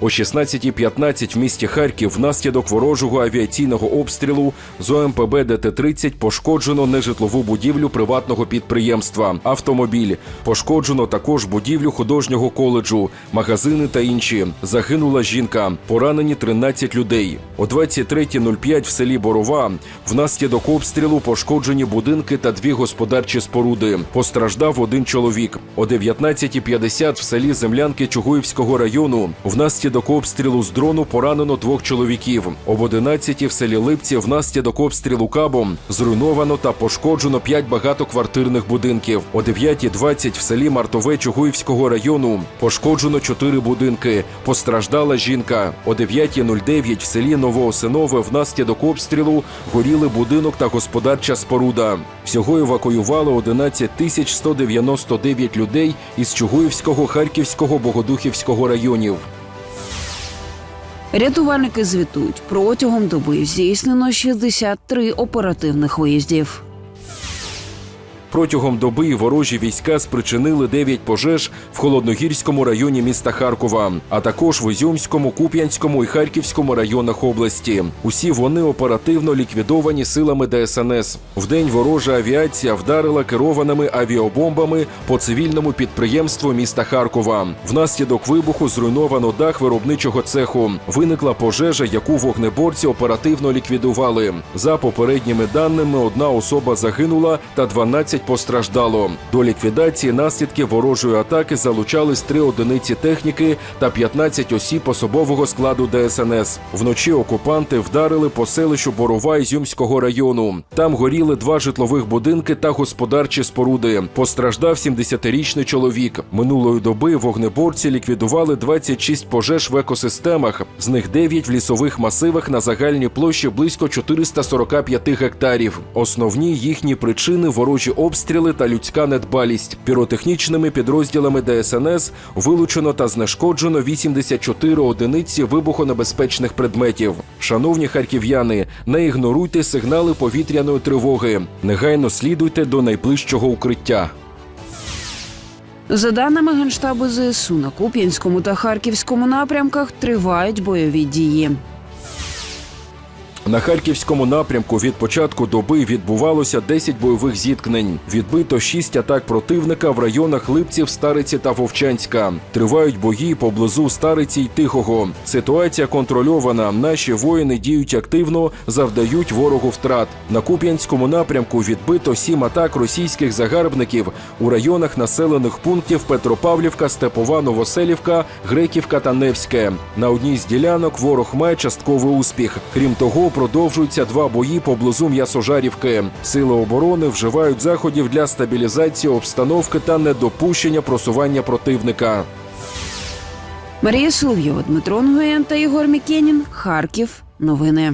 О 16.15 в місті Харків внаслідок ворожого авіаційного обстрілу з ОМПБ ДТ-30 пошкоджено нежитлову будівлю приватного підприємства, автомобіль. Пошкоджено також будівлю художнього коледжу, магазини та інші. Загинула жінка. Поранені 13 людей. О 23.05 в селі Борова внаслідок обстрілу пошкоджені будинки та дві господарчі споруди. Постраждав один чоловік. О 19.50 в селі Землянки Чугуївського району внаслідок обстрілу з дрону поранено двох чоловіків. Об 11 в селі Липці внаслідок обстрілу кабом зруйновано та пошкоджено 5 багатоквартирних будинків. О 9.20 в селі Мартове Чугуївського району пошкоджено 4 будинки. Постраждала жінка. О 9.09 в селі Новоосинове внаслідок обстрілу горіли будинок та господарча споруда. Всього евакуювали 11 тисяч 199 людей із Чугуївського, Харківського, Богодухівського районів. Рятувальники звітують протягом доби здійснено 63 оперативних виїздів. Протягом доби ворожі війська спричинили 9 пожеж в холодногірському районі міста Харкова, а також в Ізюмському, Куп'янському і Харківському районах області. Усі вони оперативно ліквідовані силами ДСНС. Вдень ворожа авіація вдарила керованими авіабомбами по цивільному підприємству міста Харкова. Внаслідок вибуху зруйновано дах виробничого цеху. Виникла пожежа, яку вогнеборці оперативно ліквідували. За попередніми даними, одна особа загинула та 12 постраждало. До ліквідації наслідків ворожої атаки залучались три одиниці техніки та 15 осіб особового складу ДСНС. Вночі окупанти вдарили по селищу Борова Ізюмського району. Там горіли два житлових будинки та господарчі споруди. Постраждав 70-річний чоловік. Минулої доби вогнеборці ліквідували 26 пожеж в екосистемах, з них 9 в лісових масивах на загальній площі близько 445 гектарів. Основні їхні причини ворожі обстріли та людська недбалість. Піротехнічними підрозділами ДСНС вилучено та знешкоджено 84 одиниці вибухонебезпечних предметів. Шановні харків'яни, не ігноруйте сигнали повітряної тривоги. Негайно слідуйте до найближчого укриття. За даними Генштабу ЗСУ, на Куп'янському та Харківському напрямках тривають бойові дії. На харківському напрямку від початку доби відбувалося 10 бойових зіткнень. Відбито 6 атак противника в районах Липців, Стариці та Вовчанська. Тривають бої поблизу Стариці й Тихого. Ситуація контрольована. Наші воїни діють активно, завдають ворогу втрат. На Куп'янському напрямку відбито 7 атак російських загарбників у районах населених пунктів Петропавлівка, Степова, Новоселівка, Греківка та Невське. На одній з ділянок ворог має частковий успіх. Крім того, продовжуються два бої поблизу М'ясожарівки. Сили оборони вживають заходів для стабілізації обстановки та недопущення просування противника. Марія Соловйова, Дмитро Нгоєн та Ігор Мікенін. Харків. Новини.